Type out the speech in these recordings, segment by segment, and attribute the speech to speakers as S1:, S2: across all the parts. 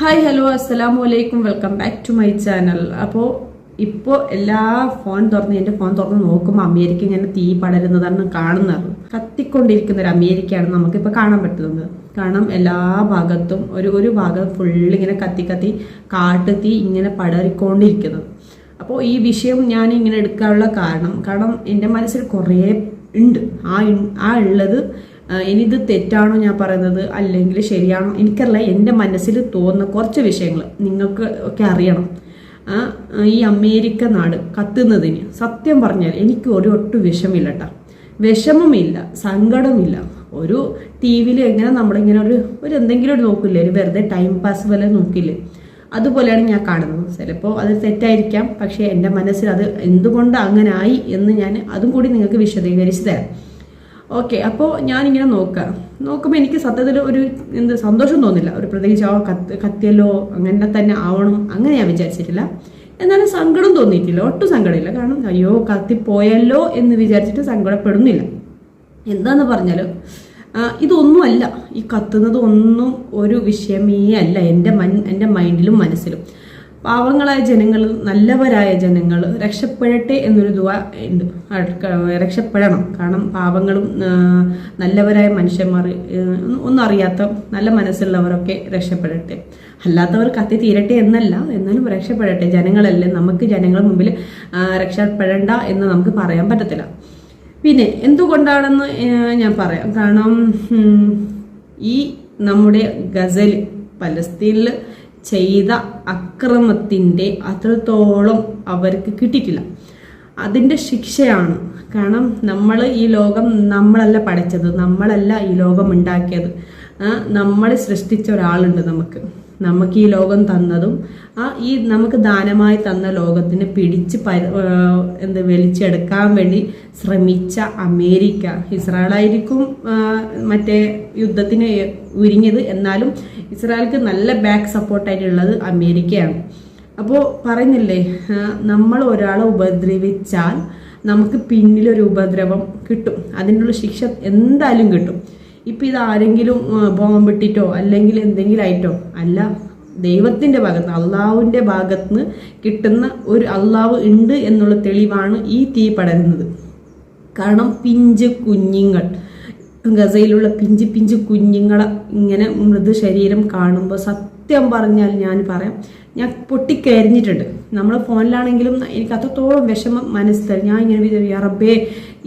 S1: Hi hello അസ്സലാമു അലൈക്കും welcome back to my channel അപ്പോൾ ഇപ്പോൾ എല്ലാ ഫോൺ തുറന്ന് എന്റെ ഫോൺ തുറന്ന് നോക്കുമ്പോൾ അമേരിക്ക ഇങ്ങനെ തീ പടരുന്നതാണ് കാണുന്നത്. കത്തിക്കൊണ്ടിരിക്കുന്ന ഒരു അമേരിക്കയാണ് നമുക്കിപ്പോൾ കാണാൻ പറ്റുന്നത്. കാരണം എല്ലാ ഭാഗത്തും ഒരു ഒരു ഭാഗം ഫുള്ള് ഇങ്ങനെ കത്തി കത്തി കാട്ടുതീ ഇങ്ങനെ പടറിക്കൊണ്ടിരിക്കുന്നത്. അപ്പോൾ ഈ വിഷയം ഞാൻ ഇങ്ങനെ എടുക്കാനുള്ള കാരണം കാരണം എന്റെ മനസ്സിൽ കുറേ ഉണ്ട്. ആ ആ ഉള്ളത് ഇനിയിത് തെറ്റാണോ ഞാൻ പറയുന്നത്? അല്ലെങ്കിൽ ശരിയാണോ? എനിക്കറിയില്ല. എന്റെ മനസ്സിൽ തോന്നുന്ന കുറച്ച് വിഷയങ്ങൾ നിങ്ങൾക്ക് ഒക്കെ അറിയണം. ഈ അമേരിക്ക നാട് കത്തുന്നതിന് സത്യം പറഞ്ഞാൽ എനിക്ക് ഒരു ഒട്ടും വിഷമില്ല കേട്ടോ വിഷമമില്ല. സങ്കടമില്ല. ഒരു ടി വിയിൽ എങ്ങനെ നമ്മളിങ്ങനെ ഒരു ഒരു എന്തെങ്കിലും ഒരു നോക്കില്ലേ? ഒരു വെറുതെ ടൈം പാസ് പോലെ നോക്കില്ലേ? അതുപോലെയാണ് ഞാൻ കാണുന്നത്. ചിലപ്പോൾ അത് തെറ്റായിരിക്കാം. പക്ഷേ എന്റെ മനസ്സിൽ അത് എന്തുകൊണ്ട് അങ്ങനെ ആയി എന്ന് ഞാൻ അതും കൂടി നിങ്ങൾക്ക് വിശദീകരിച്ച് തരാം. ഓക്കെ അപ്പോൾ ഞാനിങ്ങനെ നോക്കുക നോക്കുമ്പോൾ എനിക്ക് സത്യത്തിൽ ഒരു എന്ത് സന്തോഷം തോന്നില്ല. ഒരു പ്രത്യേകിച്ച് ആ കത്ത് കത്തിയല്ലോ അങ്ങനെ തന്നെ ആവണം അങ്ങനെ ഞാൻ വിചാരിച്ചിട്ടില്ല. എന്നാലും സങ്കടം തോന്നിയിട്ടില്ല. ഒട്ടും സങ്കടമില്ല. കാരണം അയ്യോ കത്തിപ്പോയല്ലോ എന്ന് വിചാരിച്ചിട്ട് സങ്കടപ്പെടുന്നില്ല. എന്താന്ന് പറഞ്ഞാൽ ഇതൊന്നുമല്ല. ഈ കത്തുന്നത് ഒന്നും ഒരു വിഷയമേ അല്ല. എന്റെ മൻ എന്റെ മൈൻഡിലും മനസ്സിലും. പാവങ്ങളായ ജനങ്ങൾ നല്ലവരായ ജനങ്ങൾ രക്ഷപ്പെടട്ടെ എന്നൊരു ദുവ ഉണ്ട്. രക്ഷപ്പെടണം. കാരണം പാവങ്ങളും നല്ലവരായ മനുഷ്യന്മാർ ഒന്നും അറിയാത്ത നല്ല മനസ്സുള്ളവരൊക്കെ രക്ഷപ്പെടട്ടെ. അല്ലാത്തവർ കത്തി തീരട്ടെ എന്നല്ല. എന്നാലും രക്ഷപ്പെടട്ടെ. ജനങ്ങളല്ലേ. നമുക്ക് ജനങ്ങളുടെ മുമ്പിൽ രക്ഷപ്പെടണ്ട എന്ന് നമുക്ക് പറയാൻ പറ്റത്തില്ല. പിന്നെ എന്തുകൊണ്ടാണെന്ന് ഞാൻ പറയാം. കാരണം ഈ നമ്മുടെ ഗസൽ പലസ്തീനിൽ ചെയ്ത അക്രമത്തിന്റെ അത്രത്തോളം അവർക്ക് കിട്ടിയിട്ടില്ല. അതിന്റെ ശിക്ഷയാണ്. കാരണം നമ്മൾ ഈ ലോകം നമ്മളല്ല പഠിച്ചത്. നമ്മളല്ല ഈ ലോകം ഉണ്ടാക്കിയത് നമ്മൾ സൃഷ്ടിച്ച ഒരാളുണ്ട് നമുക്ക്. നമുക്ക് ഈ ലോകം തന്നതും ആ ഈ നമുക്ക് ദാനമായി തന്ന ലോകത്തിന് പിടിച്ച് എന്ത് വലിച്ചെടുക്കാൻ വേണ്ടി ശ്രമിച്ച അമേരിക്ക. ഇസ്രായേലായിരിക്കും മറ്റേ യുദ്ധത്തിന് ഉരിഞ്ഞത് എന്നാലും ഇസ്രായേൽക്ക് നല്ല ബാക്ക് സപ്പോർട്ടായിട്ടുള്ളത് അമേരിക്കയാണ്. അപ്പോൾ പറയുന്നില്ലേ നമ്മൾ ഒരാളെ ഉപദ്രവിച്ചാൽ നമുക്ക് പിന്നിലൊരു ഉപദ്രവം കിട്ടും. അതിനുള്ള ശിക്ഷ എന്തായാലും കിട്ടും. ഇപ്പം ഇത് ആരെങ്കിലും ആ, ബോംബിട്ടിട്ടോ അല്ലെങ്കിൽ എന്തെങ്കിലും ആയിട്ടോ അല്ല ദൈവത്തിന്റെ ഭാഗത്ത് അള്ളാഹുവിന്റെ ഭാഗത്ത് നിന്ന് കിട്ടുന്ന ഒരു അള്ളാഹു ഉണ്ട് എന്നുള്ള തെളിവാണ് ഈ തീ പടരുന്നത്. കാരണം പിഞ്ച് കുഞ്ഞുങ്ങൾ ഗസയിലുള്ള പിഞ്ച് പിഞ്ച് കുഞ്ഞുങ്ങളെ ഇങ്ങനെ മൃദു ശരീരം കാണുമ്പോൾ സത്യം പറഞ്ഞാൽ ഞാൻ പറയാം ഞാൻ പൊട്ടിക്കരിഞ്ഞിട്ടുണ്ട്. നമ്മൾ ഫോണിലാണെങ്കിലും എനിക്ക് അത്രത്തോളം വിഷമം മനസ്സിൽ ഞാൻ ഇങ്ങനെ വിചാരിക്കും റബ്ബേ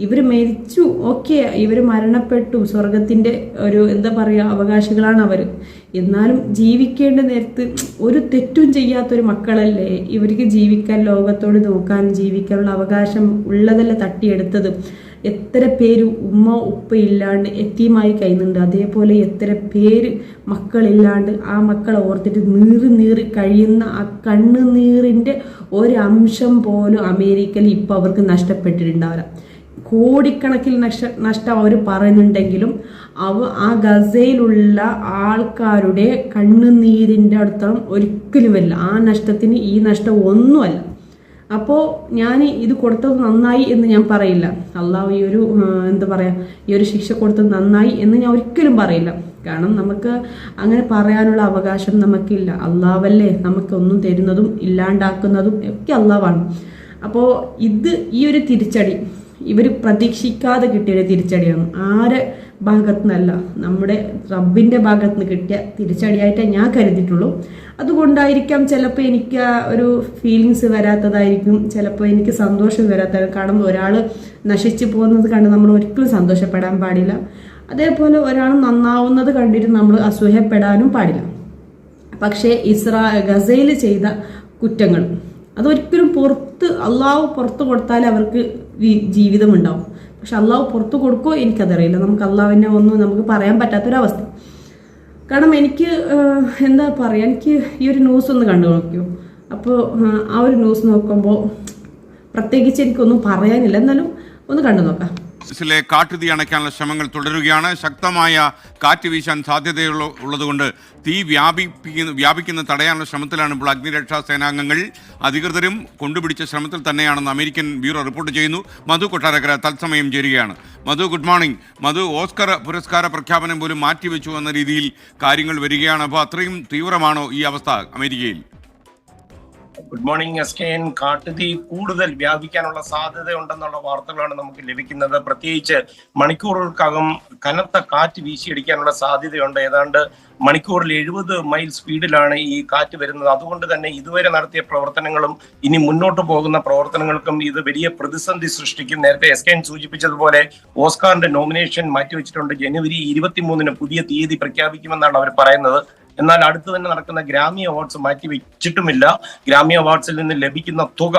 S1: ഇവർ മരിച്ചു. ഓക്കെ ഇവർ മരണപ്പെട്ടു. സ്വർഗത്തിന്റെ ഒരു എന്താ പറയുക അവകാശികളാണ് അവർ എന്നാലും ജീവിക്കേണ്ട നേരത്ത് ഒരു തെറ്റും ചെയ്യാത്തൊരു മക്കളല്ലേ? ഇവർക്ക് ജീവിക്കാൻ ലോകത്തോട് നോക്കാൻ ജീവിക്കാനുള്ള അവകാശം ഉള്ളതല്ല തട്ടിയെടുത്തത്. എത്ര പേര് ഉമ്മ ഉപ്പ ഇല്ലാണ്ട് എത്തിയുമായി കഴിയുന്നുണ്ട്. അതേപോലെ എത്ര പേര് മക്കളില്ലാണ്ട് ആ മക്കളെ ഓർത്തിട്ട് നീറി നീറി കഴിയുന്ന ആ കണ്ണുനീറിന്റെ ഒരംശം പോലും അമേരിക്കയിൽ ഇപ്പോൾ അവർക്ക് നഷ്ടപ്പെട്ടിട്ടുണ്ടാവില്ല. കോടിക്കണക്കിൽ നഷ്ട നഷ്ടം അവർ പറയുന്നുണ്ടെങ്കിലും അവ ആ ഗസയിലുള്ള ആൾക്കാരുടെ കണ്ണുനീരിന്റെ അടുത്തോളം ഒരിക്കലും വരില്ല. ആ നഷ്ടത്തിന് ഈ നഷ്ടം ഒന്നുമല്ല. അപ്പോൾ ഞാൻ ഇത് കൊടുത്തത് നന്നായി എന്ന് ഞാൻ പറയില്ല. അള്ളാഹ് ഈ ഒരു എന്താ പറയുക ഈ ഒരു ശിക്ഷ കൊടുത്തത് നന്നായി എന്ന് ഞാൻ ഒരിക്കലും പറയില്ല. കാരണം നമുക്ക് അങ്ങനെ പറയാനുള്ള അവകാശം നമുക്കില്ല. അള്ളാവല്ലേ നമുക്കൊന്നും തരുന്നതും ഇല്ലാണ്ടാക്കുന്നതും ഒക്കെ അള്ളാവാണ് അപ്പോ ഇത് ഈ ഒരു തിരിച്ചടി ഇവർ പ്രതീക്ഷിക്കാതെ കിട്ടിയൊരു തിരിച്ചടിയാണ്. ആരെ ഭാഗത്തു നിന്നല്ല നമ്മുടെ റബ്ബിന്റെ ഭാഗത്ത് നിന്ന് കിട്ടിയ തിരിച്ചടിയായിട്ടേ ഞാൻ കരുതിയിട്ടുള്ളൂ. അതുകൊണ്ടായിരിക്കാം ചിലപ്പോൾ എനിക്ക് ആ ഒരു ഫീലിങ്സ് വരാത്തതായിരിക്കും. ചിലപ്പോൾ എനിക്ക് സന്തോഷം വരാത്തതായിരിക്കും. കാരണം ഒരാൾ നശിച്ചു പോകുന്നത് കണ്ട് നമ്മൾ ഒരിക്കലും സന്തോഷപ്പെടാൻ പാടില്ല. അതേപോലെ ഒരാൾ നന്നാവുന്നത് കണ്ടിട്ട് നമ്മൾ അസൂയപ്പെടാനും പാടില്ല. പക്ഷേ ഇസ്രാ ഗസയിൽ ചെയ്ത കുറ്റങ്ങൾ അതൊരിക്കലും പുറത്ത് അള്ളാഹു പുറത്ത് കൊടുത്താൽ അവർക്ക് ജീവിതമുണ്ടാവും പക്ഷെ അള്ളാഹു പുറത്തു കൊടുക്കുമോ എനിക്കതറിയില്ല. നമുക്ക് അള്ളാഹുവിനെ ഒന്നും നമുക്ക് പറയാൻ പറ്റാത്തൊരവസ്ഥ. കാരണം എനിക്ക് എന്താ പറയുക എനിക്ക് ഈ ഒരു ന്യൂസ് ഒന്ന് കണ്ടു നോക്കിയോ? അപ്പോൾ ആ ഒരു ന്യൂസ് നോക്കുമ്പോൾ പ്രത്യേകിച്ച് എനിക്കൊന്നും പറയാനില്ല. എന്നാലും ഒന്ന് കണ്ടു നോക്കാം. ിലെ
S2: കാട്ടുതീ അണയ്ക്കാനുള്ള ശ്രമങ്ങൾ തുടരുകയാണ്. ശക്തമായ കാറ്റ് വീശാൻ സാധ്യതയുള്ള ഉള്ളതുകൊണ്ട് തീ വ്യാപിപ്പിക്കുന്ന വ്യാപിക്കുന്ന തടയാനുള്ള ശ്രമത്തിലാണ് ഇപ്പോൾ അഗ്നിരക്ഷാ സേനാംഗങ്ങൾ അധികൃതരും കൊണ്ടുപിടിച്ച ശ്രമത്തിൽ തന്നെയാണെന്ന് അമേരിക്കൻ ബ്യൂറോ റിപ്പോർട്ട് ചെയ്യുന്നു. മധു കൊട്ടാരക്കര തത്സമയം ചേരുകയാണ്. Madhu good morning. Madhu Oscar പുരസ്കാര പ്രഖ്യാപനം പോലും മാറ്റിവെച്ചു എന്ന രീതിയിൽ കാര്യങ്ങൾ വരികയാണ്. അപ്പോൾ അത്രയും തീവ്രമാണോ ഈ അവസ്ഥ അമേരിക്കയിൽ?
S3: Good morning S K N കാട്ടുതീ കൂടുതൽ വ്യാപിക്കാനുള്ള സാധ്യത ഉണ്ടെന്നുള്ള വാർത്തകളാണ് നമുക്ക് ലഭിക്കുന്നത്. പ്രത്യേകിച്ച് മണിക്കൂറുകൾക്കകം കനത്ത കാറ്റ് വീശിയടിക്കാനുള്ള സാധ്യതയുണ്ട്. ഏതാണ്ട് മണിക്കൂറിൽ എഴുപത് മൈൽ സ്പീഡിലാണ് ഈ കാറ്റ് വരുന്നത്. അതുകൊണ്ട് തന്നെ ഇതുവരെ നടത്തിയ പ്രവർത്തനങ്ങളും ഇനി മുന്നോട്ട് പോകുന്ന പ്രവർത്തനങ്ങൾക്കും ഇത് വലിയ പ്രതിസന്ധി സൃഷ്ടിക്കും. നേരത്തെ എസ് കെ എൻ സൂചിപ്പിച്ചതുപോലെ ഓസ്കാറിന്റെ നോമിനേഷൻ മാറ്റിവെച്ചിട്ടുണ്ട്. ജനുവരി ഇരുപത്തിമൂന്നിന് പുതിയ തീയതി പ്രഖ്യാപിക്കുമെന്നാണ് അവർ പറയുന്നത്. എന്നാൽ അടുത്ത് തന്നെ നടക്കുന്ന ഗ്രാമി അവാർഡ്സ് മാറ്റി വെച്ചിട്ടുമില്ല. ഗ്രാമി അവാർഡ്സിൽ നിന്ന് ലഭിക്കുന്ന തുക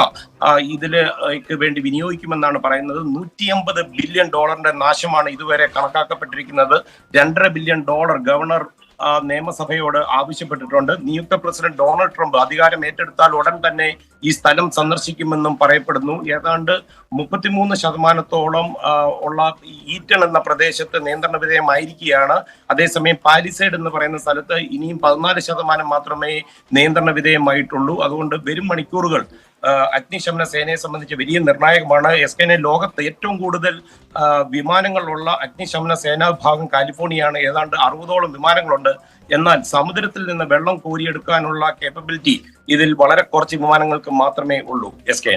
S3: ഇതിലേക്ക് വേണ്ടി വിനിയോഗിക്കുമെന്നാണ് പറയുന്നത്. നൂറ്റി അമ്പത് ബില്യൺ ഡോളറിന്റെ നാശമാണ് ഇതുവരെ കണക്കാക്കപ്പെട്ടിരിക്കുന്നത്. രണ്ടര ബില്യൺ ഡോളർ ഗവർണർ നിയമസഭയോട് ആവശ്യപ്പെട്ടിട്ടുണ്ട്. നിയുക്ത പ്രസിഡന്റ് ഡൊണാൾഡ് ട്രംപ് അധികാരം ഏറ്റെടുത്താൽ ഉടൻ തന്നെ ഈ സ്ഥലം സന്ദർശിക്കുമെന്നും പറയപ്പെടുന്നു. ഏതാണ്ട് മുപ്പത്തിമൂന്ന് ശതമാനത്തോളം ഉള്ള ഈറ്റൺ എന്ന പ്രദേശത്ത് നിയന്ത്രണ വിധേയമായിരിക്കുകയാണ്. അതേസമയം പാലിസൈഡ് എന്ന് പറയുന്ന സ്ഥലത്ത് ഇനിയും പതിനാല് ശതമാനം മാത്രമേ നിയന്ത്രണ വിധേയമായിട്ടുള്ളൂ. അതുകൊണ്ട് വരും മണിക്കൂറുകൾ അഗ്നിശമന സേനയെ സംബന്ധിച്ച് വലിയ നിർണായകമാണ്. എസ് കെനെ ലോകത്ത് ഏറ്റവും കൂടുതൽ വിമാനങ്ങളുള്ള അഗ്നിശമന സേനാ വിഭാഗം കാലിഫോർണിയയാണ് ഏതാണ്ട് അറുപതോളം വിമാനങ്ങളുണ്ട്. എന്നാൽ സമുദ്രത്തിൽ നിന്ന് വെള്ളം കോരിയെടുക്കാനുള്ള കേപ്പബിലിറ്റി ഇതിൽ വളരെ കുറച്ച് വിമാനങ്ങൾക്ക് മാത്രമേ ഉള്ളൂ എസ് കെ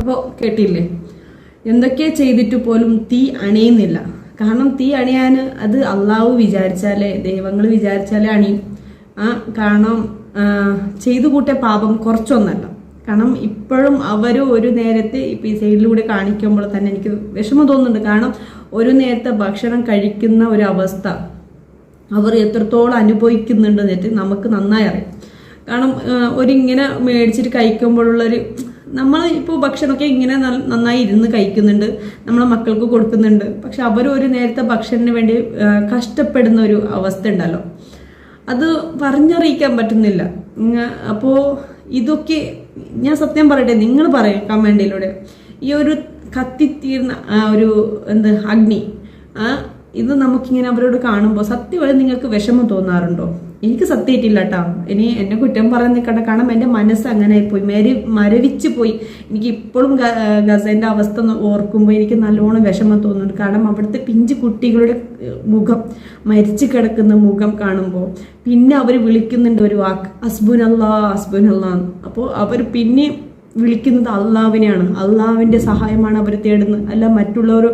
S1: അപ്പോൾ കേട്ടില്ലേ? എന്തൊക്കെ ചെയ്തിട്ട് പോലും തീ അണയുന്നില്ല. കാരണം തീ അണിയാന് അത് അള്ളാഹു വിചാരിച്ചാലേ ദൈവങ്ങൾ വിചാരിച്ചാലേ അണിയും. ആ കാരണം ചെയ്തു കൂട്ടിയ പാപം കുറച്ചൊന്നല്ല. കാരണം ഇപ്പോഴും അവർ ഒരു നേരത്തെ ഇപ്പം ഈ സൈഡിലൂടെ കാണിക്കുമ്പോൾ തന്നെ എനിക്ക് വിഷമം തോന്നുന്നുണ്ട്. കാരണം ഒരു നേരത്തെ ഭക്ഷണം കഴിക്കുന്ന ഒരു അവസ്ഥ അവർ എത്രത്തോളം അനുഭവിക്കുന്നുണ്ട് എന്നിട്ട് നമുക്ക് നന്നായി അറിയാം. കാരണം ഒരിങ്ങനെ മേടിച്ചിട്ട് കഴിക്കുമ്പോഴുള്ളൊരു നമ്മൾ ഇപ്പോൾ ഭക്ഷണമൊക്കെ ഇങ്ങനെ നന്നായി ഇരുന്ന് കഴിക്കുന്നുണ്ട്. നമ്മളെ മക്കൾക്ക് കൊടുക്കുന്നുണ്ട്. പക്ഷെ അവർ ഒരു നേരത്തെ ഭക്ഷണത്തിന് വേണ്ടി കഷ്ടപ്പെടുന്ന ഒരു അവസ്ഥ ഉണ്ടല്ലോ. അത് പറഞ്ഞറിയിക്കാൻ പറ്റുന്നില്ല. അപ്പോൾ അപ്പോ ഇതൊക്കെ ഞാൻ സത്യം പറയട്ടെ നിങ്ങൾ പറയും കമന്റിലൂടെ ഈ ഒരു കത്തിത്തീർന്ന ഒരു എന്ത് അഗ്നി ഇത് നമുക്കിങ്ങനെ അവരോട് കാണുമ്പോൾ സത്യമായി നിങ്ങൾക്ക് വിഷമം തോന്നാറുണ്ടോ? എനിക്ക് സത്യമായിട്ടില്ല കേട്ടോ ഇനി എന്നെ കുറ്റം പറയാൻ നിൽക്കട്ടെ കാരണം എന്റെ മനസ്സ് അങ്ങനെ പോയി മരി മരവിച്ച് പോയി. എനിക്ക് ഇപ്പോഴും ഗസേന്റെ അവസ്ഥ ഓർക്കുമ്പോൾ എനിക്ക് നല്ലോണം വിഷമം തോന്നുന്നുണ്ട്. കാരണം അവിടുത്തെ പിഞ്ചു കുട്ടികളുടെ മുഖം മരിച്ചു കിടക്കുന്ന മുഖം കാണുമ്പോൾ പിന്നെ അവർ വിളിക്കുന്നുണ്ട് ഒരു വാക്ക്. അസ്ബുൻ അല്ലാ അസ്ബുൻ അല്ലാ അപ്പോൾ അവർ പിന്നെ വിളിക്കുന്നത് അള്ളാവിനെയാണ് അള്ളാവിന്റെ സഹായമാണ് അവർ തേടുന്നത്. അല്ല മറ്റുള്ളവർ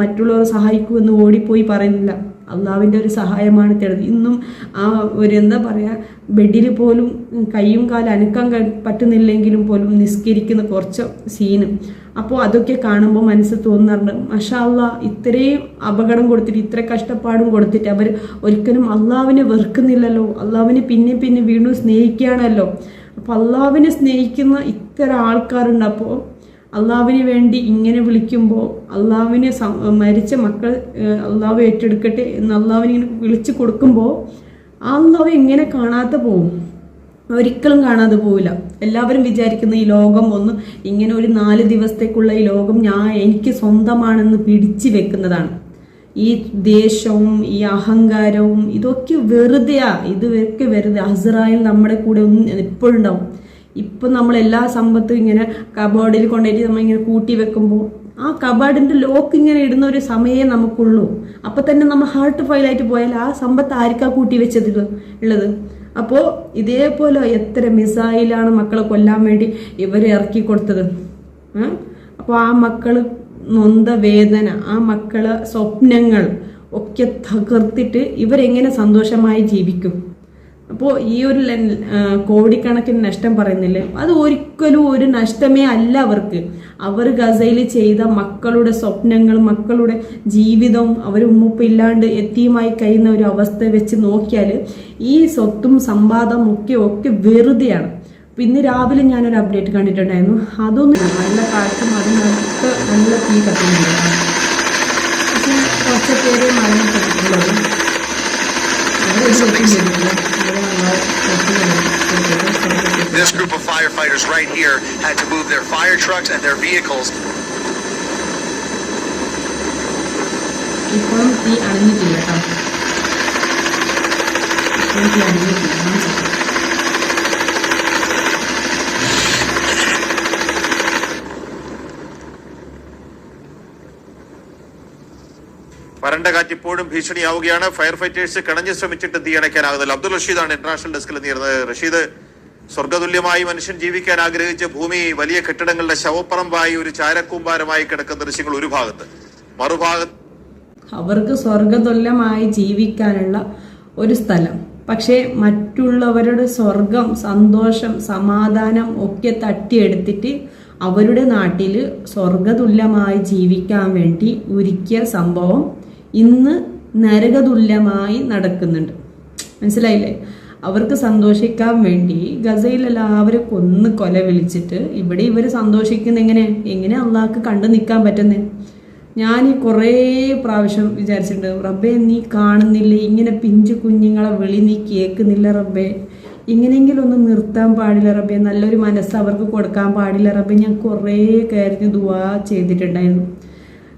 S1: മറ്റുള്ളവർ സഹായിക്കൂ എന്ന് ഓടിപ്പോയി പറയുന്നില്ല. അള്ളാവിന്റെ ഒരു സഹായമാണ് തേടുന്നത് ഇന്നും ആ ഒരു എന്താ പറയുക ബെഡിൽ പോലും കൈയും കാലും അനക്കാൻ പറ്റുന്നില്ലെങ്കിലും പോലും നിസ്കരിക്കുന്ന കുറച്ച് സീന്. അപ്പോൾ അതൊക്കെ കാണുമ്പോൾ മനസ്സ് തോന്നാറുണ്ട്. മഷാല്ല ഇത്രയും അപകടം കൊടുത്തിട്ട് ഇത്ര കഷ്ടപ്പാടും കൊടുത്തിട്ട് അവർ ഒരിക്കലും അള്ളാവിനെ വെറുക്കുന്നില്ലല്ലോ. അള്ളാവിനെ പിന്നെ പിന്നെ വീണ്ടും സ്നേഹിക്കുകയാണല്ലോ. അപ്പോൾ അള്ളാവിനെ സ്നേഹിക്കുന്ന ഇത്തരം ആൾക്കാരുണ്ട്. അപ്പോൾ അള്ളാവിന് വേണ്ടി ഇങ്ങനെ വിളിക്കുമ്പോൾ അള്ളാവിനെ മരിച്ച മക്കൾ അള്ളാവ് ഏറ്റെടുക്കട്ടെ എന്ന് അള്ളാവിനെ ഇങ്ങനെ വിളിച്ചു കൊടുക്കുമ്പോൾ ആ അള്ളാവ് എങ്ങനെ കാണാതെ പോവും? ഒരിക്കലും കാണാതെ പോവില്ല. എല്ലാവരും വിചാരിക്കുന്ന ഈ ലോകം ഒന്ന് ഇങ്ങനെ ഒരു നാല് ദിവസത്തേക്കുള്ള ഈ ലോകം ഞാൻ എനിക്ക് സ്വന്തമാണെന്ന് പിടിച്ചു വെക്കുന്നതാണ്. ഈ ദേഷ്യവും ഈ അഹങ്കാരവും ഇതൊക്കെ വെറുതെയാ. ഇതൊക്കെ വെറുതെ. അസറായിൽ നമ്മുടെ കൂടെ ഒന്നും എപ്പോഴും ഉണ്ടാവും. ഇപ്പം നമ്മൾ എല്ലാ സമ്പത്തും ഇങ്ങനെ കബോർഡിൽ കൊണ്ടുപോയിട്ട് നമ്മളിങ്ങനെ കൂട്ടി വെക്കുമ്പോൾ ആ കബാർഡിന്റെ ലോക്ക് ഇങ്ങനെ ഇടുന്ന ഒരു സമയേ നമുക്കുള്ളൂ. അപ്പൊ തന്നെ നമ്മൾ ഹാർട്ട് ഫൈലായിട്ട് പോയാൽ ആ സമ്പത്ത് ആർക്കാ കൂട്ടി വെച്ചത് ഉള്ളത്? അപ്പോൾ ഇതേപോലെ എത്ര മിസൈലാണ് മക്കളെ കൊല്ലാൻ വേണ്ടി ഇവർ ഇറക്കി കൊടുത്തത്. അപ്പോൾ ആ മക്കൾ നൊന്ത വേദന ആ മക്കളെ സ്വപ്നങ്ങൾ ഒക്കെ തകർത്തിട്ട് ഇവരെങ്ങനെ സന്തോഷമായി ജീവിക്കും? അപ്പോൾ ഈ ഒരു കോടിക്കണക്കിന് നഷ്ടം പറയുന്നില്ലേ? അത് ഒരിക്കലും ഒരു നഷ്ടമേ അല്ല അവർക്ക്. അവർ ഗസയിൽ ചെയ്ത മക്കളുടെ സ്വപ്നങ്ങൾ മക്കളുടെ ജീവിതവും അവർ ഉമ്മുപ്പ ഇല്ലാണ്ട് എത്തിയുമായി കഴിയുന്ന ഒരു അവസ്ഥ വെച്ച് നോക്കിയാൽ ഈ സ്വത്തും സമ്പാദം ഒക്കെ ഒക്കെ വെറുതെയാണ്. ഇന്ന് രാവിലെ ഞാനൊരു അപ്ഡേറ്റ് കണ്ടിട്ടുണ്ടായിരുന്നു. അതൊന്നും നല്ല കാറ്റും അതിനൊക്കെ നല്ല തീ കത്തുന്നുണ്ട് പക്ഷേ കുറച്ച് പേര് മരണപ്പെട്ടിട്ടുള്ളത്
S4: This group of firefighters right here had to move their fire trucks and their vehicles. വരണ്ട കാറ്റ് ഇപ്പോഴും ഭീഷണിയാവുകയാണ്. ഫയർ ഫൈറ്റേഴ്സ് കിണഞ്ഞു ശ്രമിച്ചിട്ട് തീയണയ്ക്കാനാകുന്നില്ല. അബ്ദുൾ റഷീദാണ് ഇന്റർനാഷണൽ ഡെസ്കിൽ നീർന്നത് റഷീദ് സ്വർഗതുല്യമായി മനുഷ്യൻ ജീവിക്കാൻ ആഗ്രഹിച്ച ഭൂമി വലിയ കെട്ടിടങ്ങളുടെ ശവപ്പറമ്പായി ഒരു ചാരക്കൂമ്പാരമായി കിടക്കുന്ന ദൃശ്യങ്ങൾ ഒരു ഭാഗത്ത്. മറുഭാഗത്ത്
S1: അവർക്ക് സ്വർഗതുല്യമായി ജീവിക്കാനുള്ള ഒരു സ്ഥലം. പക്ഷേ മറ്റുള്ളവരുടെ സ്വർഗം സന്തോഷം സമാധാനം ഒക്കെ തട്ടിയെടുത്തിട്ട് അവരുടെ നാട്ടിൽ സ്വർഗതുല്യമായി ജീവിക്കാൻ വേണ്ടി ഒരുക്കിയ സംഭവം ഇന്ന് നരകതുല്യമായി നടക്കുന്നുണ്ട്. മനസ്സിലായില്ലേ? അവർക്ക് സന്തോഷിക്കാൻ വേണ്ടി ഗസയിൽ എല്ലാവരും കൊന്ന് കൊല വിളിച്ചിട്ട് ഇവിടെ ഇവർ സന്തോഷിക്കുന്ന എങ്ങനെ? എങ്ങനെ അള്ളാഹ്ക്ക് കണ്ടു നിൽക്കാൻ പറ്റുന്നേ? ഞാൻ ഈ കുറേ പ്രാവശ്യം വിചാരിച്ചിട്ടുണ്ട് റബ്ബെ നീ കാണുന്നില്ല? ഇങ്ങനെ പിഞ്ചു കുഞ്ഞുങ്ങളെ വിളി നീ കേൾക്കുന്നില്ല റബ്ബെ. ഇങ്ങനെയെങ്കിലും ഒന്ന് നിർത്താൻ പാടില്ല റബ്ബെ. നല്ലൊരു മനസ്സ് അവർക്ക് കൊടുക്കാൻ പാടില്ല റബ്ബെ. ഞാൻ കുറേ കയറി ദുവാ ചെയ്തിട്ടുണ്ടായിരുന്നു.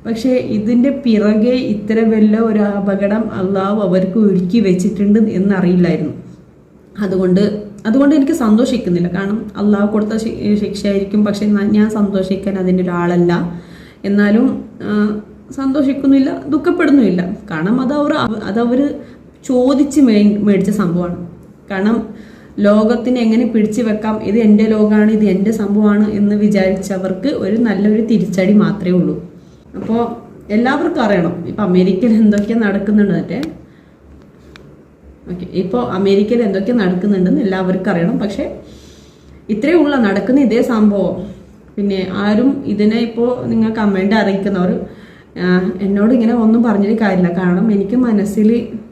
S1: പക്ഷേ ഇതിന്റെ പിറകെ ഇത്ര വല്ല ഒരു അപകടം അള്ളാഹു അവർക്ക് ഒരുക്കി വെച്ചിട്ടുണ്ട് എന്നറിയില്ലായിരുന്നു. അതുകൊണ്ട് അതുകൊണ്ട് എനിക്ക് സന്തോഷിക്കുന്നില്ല. കാരണം അള്ളാഹു കൊടുത്ത ശിക്ഷയായിരിക്കും പക്ഷെ ഞാൻ സന്തോഷിക്കാൻ അതിന്റെ ഒരാളല്ല. എന്നാലും സന്തോഷിക്കുന്നില്ല ദുഃഖപ്പെടുന്നുമില്ല. കാരണം അത് അവർ അതവർ ചോദിച്ച് മേ മേടിച്ച സംഭവമാണ്. കാരണം ലോകത്തിന് എങ്ങനെ പിടിച്ചു വെക്കാം ഇത് എന്റെ ലോകമാണ് ഇത് എന്റെ സംഭവമാണ് എന്ന് വിചാരിച്ചവർക്ക് ഒരു നല്ലൊരു തിരിച്ചടി മാത്രമേ ഉള്ളൂ. അപ്പോൾ എല്ലാവർക്കും അറിയണം. ഇപ്പോൾ അമേരിക്കയിൽ എന്തൊക്കെ നടക്കുന്നുണ്ട് മറ്റേ? ഓക്കെ ഇപ്പോൾ അമേരിക്കയിൽ എന്തൊക്കെ നടക്കുന്നുണ്ടെന്ന് എല്ലാവർക്കും അറിയണം. പക്ഷേ ഇത്രയേ ഉള്ള. നടക്കുന്ന ഇതേ സംഭവം. പിന്നെ ആരും ഇതിനെ ഇപ്പോൾ നിങ്ങൾ കമന്റ് അറിയിക്കുന്നവർ എന്നോട് ഇങ്ങനെ ഒന്നും പറഞ്ഞിട്ട് കാര്യമില്ല. കാരണം എനിക്ക് മനസ്സിൽ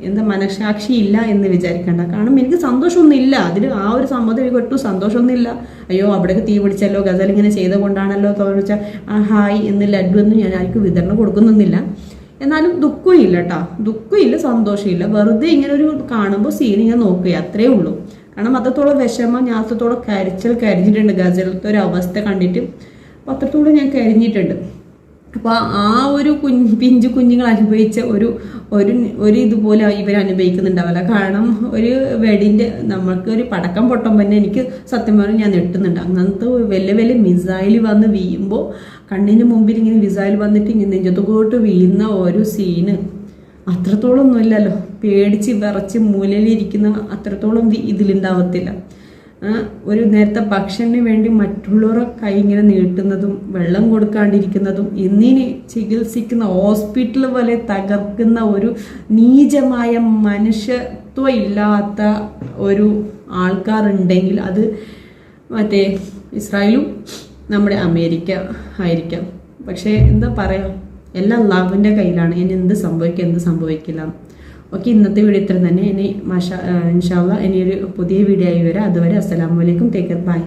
S1: എന്താ മനസാക്ഷി ഇല്ല എന്ന് വിചാരിക്കണ്ട. കാരണം എനിക്ക് സന്തോഷമൊന്നും ഇല്ല. അതിൽ ആ ഒരു സംഭവത്തിൽ എനിക്ക് ഒട്ടും സന്തോഷമൊന്നും ഇല്ല. അയ്യോ അവിടേക്ക് തീ പിടിച്ചല്ലോ ഗസൽ ഇങ്ങനെ ചെയ്ത കൊണ്ടാണല്ലോ തോന്നിച്ച ആ ഹായ് എന്ന് ലഡു എന്ന് ഞാൻ ആർക്കും വിതരണം കൊടുക്കുന്നൊന്നുമില്ല. എന്നാലും ദുഃഖവും ഇല്ല കേട്ടോ ദുഃഖവും ഇല്ല സന്തോഷമില്ല വെറുതെ ഇങ്ങനെ ഒരു കാണുമ്പോൾ സീൻ ഇങ്ങനെ നോക്കുക അത്രേ ഉള്ളൂ. കാരണം അത്രത്തോളം വിഷമം ഞാൻ അത്രത്തോളം കരിച്ചൽ കരിഞ്ഞിട്ടുണ്ട്. ഗസലത്തെ ഒരു അവസ്ഥ കണ്ടിട്ട് അപ്പോൾ അത്രത്തോളം ഞാൻ കരിഞ്ഞിട്ടുണ്ട്. അപ്പോൾ ആ ഒരു കുഞ്ഞ് പിഞ്ചു കുഞ്ഞുങ്ങൾ അനുഭവിച്ച ഒരു ഒരു ഒരു ഇതുപോലെ ഇവർ അനുഭവിക്കുന്നുണ്ടാവില്ല. കാരണം ഒരു വെടിന്റെ നമ്മൾക്ക് ഒരു പടക്കം പൊട്ടുമ്പോൾ തന്നെ എനിക്ക് സത്യം പറഞ്ഞു ഞാൻ നെട്ടുന്നുണ്ട് അങ്ങനത്തെ വലിയ വലിയ മിസൈൽ വന്ന് വീഴുമ്പോൾ കണ്ണിന് മുമ്പിൽ ഇങ്ങനെ മിസൈൽ വന്നിട്ട് ഇങ്ങനെ നെഞ്ചത്തോട്ട് വീഴുന്ന ഒരു സീന് അത്രത്തോളം ഒന്നുമില്ലല്ലോ പേടിച്ച് വിറച്ച് മൂലയിലിരിക്കുന്ന അത്രത്തോളം ഇതിലുണ്ടാവത്തില്ല. ഒരു നേരത്തെ ഭക്ഷണത്തിന് വേണ്ടി മറ്റുള്ളവരുടെ കൈ ഇങ്ങനെ നീട്ടുന്നതും വെള്ളം കൊടുക്കാണ്ടിരിക്കുന്നതും എന്നിനെ ചികിത്സിക്കുന്ന ഹോസ്പിറ്റൽ പോലെ തകർക്കുന്ന ഒരു നീചമായ മനുഷ്യത്വം ഇല്ലാത്ത ഒരു ആൾക്കാരുണ്ടെങ്കിൽ അത് മറ്റേ ഇസ്രായേലും നമ്മുടെ അമേരിക്ക ആയിരിക്കാം. പക്ഷേ എന്താ പറയുക എല്ലാം അള്ളാഹുവിന്റെ കയ്യിലാണ്. ഇനി എന്ത് സംഭവിക്കുക എന്ത് സംഭവിക്കില്ല. ഓക്കെ ഇന്നത്തെ വീഡിയോ ഇത്ര തന്നെ. ഇനി മാഷ ഇൻഷാല്ല ഇനിയൊരു പുതിയ വീഡിയോ ആയി വരാം. അതുവരെ അസ്സലാമു അലൈക്കും. Take bye.